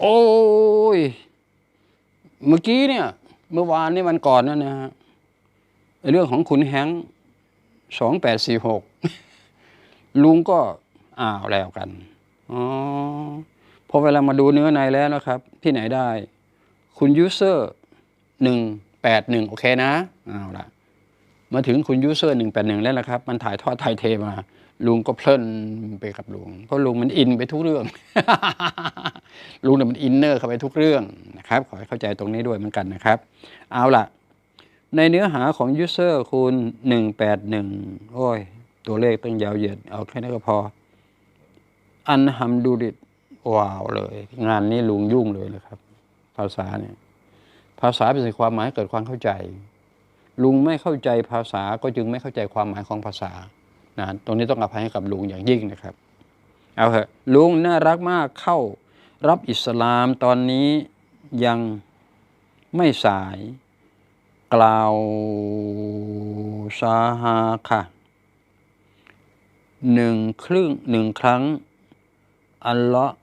โอ้ย เมื่อกี้เนี่ย เมื่อวานนี่วันก่อนนั่นนะฮะเรื่องของคุณแฮงสองแปดสี่หกลุงก็อ้าวแล้วกันอ๋อพอเวลามาดูเนื้อในแล้วนะครับ ที่ไหนได้ คุณยูเซอร์หนึ่งแปดหนึ่งโอเคนะเอาละมาถึงคุณยูเซอร์หนึ่งแปดหนึ่งแล้วนะครับ มันถ่ายทอดไทยเทมา ลุงก็เพลินไปกับลุงเพราะลุงมันอินไปทุกเรื่อง ลุงเนี่ยมันอินเนอร์เข้าไปทุกเรื่องนะครับขอให้เข้าใจตรงนี้ด้วยเหมือนกันนะครับ เอาล่ะ ในเนื้อหาของ user คูณ181 โอ้ย ตัวเลขต้องยาวเหยียด เอาแค่นี้ก็พอ อันฮัมดูดิตว้าวเลย งานนี้ลุงยุ่งเลยนะครับ ภาษาเนี่ย ภาษาเป็นสิ่งความหมายเกิดความเข้าใจ ลุงไม่เข้าใจภาษาก็จึงไม่เข้าใจความหมายของภาษา นะตรงนี้ต้องอภัยให้กับลุงอย่างยิ่งนะครับ เอาเถอะลุงน่ารักมากเข้ารับอิสลามตอนนี้ยังไม่สายกล่าวสาหาค่ะหนึ่งครึ่งหนึ่งครั้ง อัลเลาะห์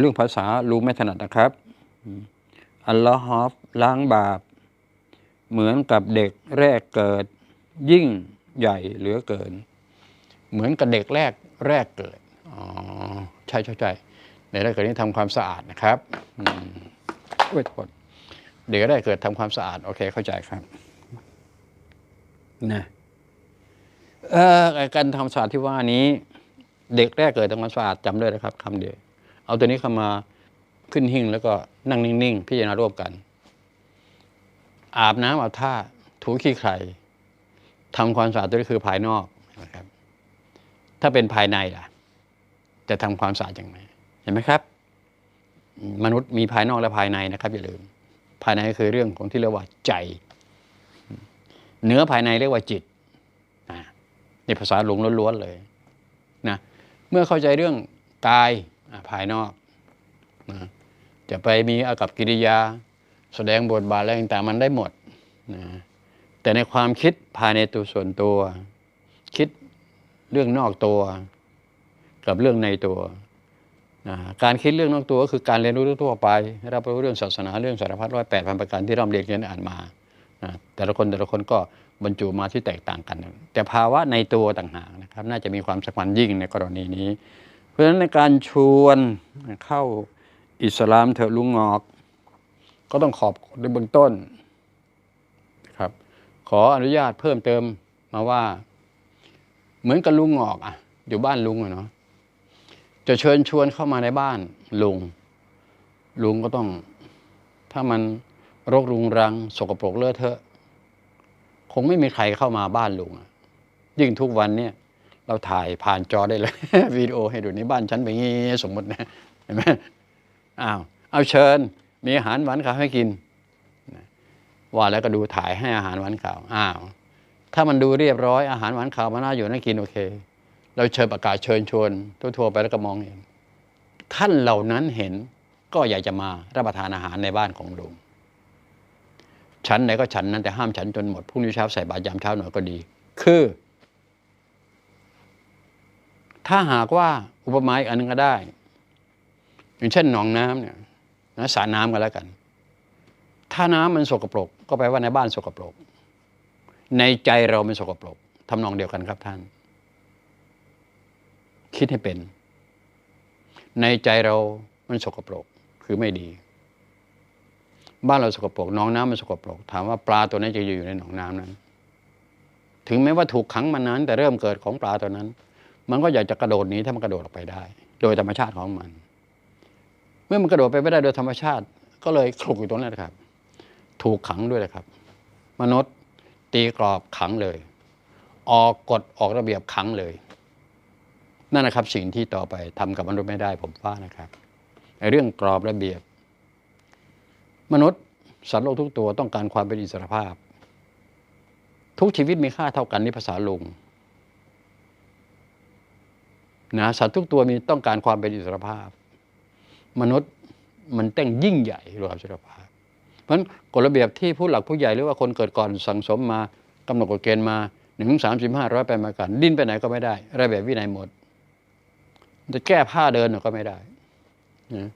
เรื่องภาษาลุงไม่ถนัดนะครับอัลลอฮอฟล้างบาป เหมือนกับเด็กแรกเกิดยิ่ง ใหญ่เหลือเกิน เหมือนกับเด็กแรกแรกเกิดอ๋อใช่ใช่ใช่ในแรกเกิดนี้ทำความสะอาดนะครับอืมเว้ยโทษเด็กแรกเกิดทำความสะอาด โอเคเข้าใจครับนะเอ่อไอ้การทำความสะอาดที่ว่านี้ เด็กแรกเกิดทำความสะอาดจำด้วยนะครับคำเดียวเอาตัวนี้เข้ามาขึ้นหิ้งแล้วก็นั่งนิ่งๆพิจารณาร่วมกัน อาบน้ำอาบท่าถูขี้ใคร ทำความสะอาดตัวนี้คือภายนอกนะครับ ถ้าเป็นภายในล่ะ จะทำความสะอาดอย่างไรเห็นไหมครับ มนุษย์มีภายนอกและภายในนะครับ อย่าลืม ภายในก็คือเรื่องของที่เรียกว่าใจ เนื้อภายในเรียกว่าจิตนี่ภาษาหลวงล้วนๆเลยนะเมื่อเข้าใจเรื่องกายภายนอกนะจะไปมีอากับกิริยา แสดงบทบาทอะไรต่างๆมันได้หมดนะ แต่ในความคิดภายในตัวส่วนตัว คิดเรื่องนอกตัว กับเรื่องในตัวนะการคิดเรื่องนอกตัวก็คือการเรียนรู้ทั่วไปรับรู้เรื่องศาสนาเรื่องสารพัดร้อยแปดพันประการที่เราเรียนเรียนอ่านมานะแต่ละคนแต่ละคนก็บรรจุมาที่แตกต่างกัน แต่ภาวะในตัวต่างหากนะครับ น่าจะมีความสำคัญยิ่งในกรณีนี้ เพราะฉะนั้นในการชวนเข้าอิสลามเถอะลุงงอก ก็ต้องขอบในเบื้องต้น ขออนุญาตเพิ่มเติมมาว่า เหมือนกับลุงงอกอะ อยู่บ้านลุงอะเนาะจะเชิญชวนเข้ามาในบ้านลุง ลุงก็ต้อง ถ้ามันรกรุงรัง สกปรกเลอะเทอะ คงไม่มีใครเข้ามาบ้านลุงอะยิ่งทุกวันเนี่ย เราถ่ายผ่านจอได้เลยวิดีโอให้ดูในบ้านฉันเป็นอย่างงี้สมมตินะเห็นไหมอ้าวเอาเชิญ มีอาหารหวานข้าวให้กิน ว่าแล้วก็ดูถ่ายให้อาหารหวานขาวอ้าวถ้ามันดูเรียบร้อยอาหารหวานขาวมันน่าอยู่น่ากินโอเค เราเชิญประกาศเชิญชวนทั่วๆไปแล้วก็มองเห็นท่านเหล่านั้นเห็นก็อยากจะมารับประทานอาหารในบ้านของลุงฉันไหนก็ฉันนั้นแต่ห้ามฉันจนหมดพรุ่งนี้เช้าใส่บาตรยามเช้าหน่อยก็ดี คือ ถ้าหากว่าอุปมาอีกอันหนึงก็ได้ อย่างเช่นหนองน้ำเนี่ยนะสระน้ำกันแล้วกัน ถ้าน้ำมันสกปรก ก็แปลว่าในบ้านสกปรก ในใจเราเป็นสกปรกทำนองเดียวกันครับท่าน คิดให้เป็น ในใจเรามันสกปรก คือไม่ดี บ้านเราสกปรกหนองน้ำมันสกปรก ถามว่าปลาตัวนั้จะอยู่ในหนองน้ำนั้น ถึงแม้ว่าถูกขังมานานแต่เริ่มเกิดของปลาตัวนั้น มันก็อยากจะกระโดดหนีถ้ามันกระโดดออกไปได้ โดยธรรมชาติของมัน เมื่อมันกระโดดไปไม่ได้โดยธรรมชาติ ก็เลยคลุกอยู่ตรงนั้นครับ ถูกขังด้วยนะครับ มนุษย์ตีกรอบขังเลย ออกกฎออกระเบียบขังเลย นั่นนะครับสิ่งที่ต่อไปทำกับมนุษย์ไม่ได้ผมว่านะครับไอเรื่องกรอบระเบียบ มนุษย์สัตว์โลกทุกตัวต้องการความเป็นอิสรภาพ ทุกชีวิตมีค่าเท่ากันนี่ภาษาลุงนะสัตว์ทุกตัวมีต้องการความเป็นอิสรภาพ มนุษย์มันแต่งยิ่งใหญ่รวมอิสรภาพ เพราะฉะนั้นกฎระเบียบที่ผู้หลักผู้ใหญ่หรือว่าคนเกิดก่อนสั่งสมมากำหนดกฎเกณฑ์มาหนึ่งสามสิบห้าร้อยแปดมากันดิ้นไปไหนก็ไม่ได้ ระเบียบวินัยหมด จะแก้ผ้าเดินก็ไม่ได้นะ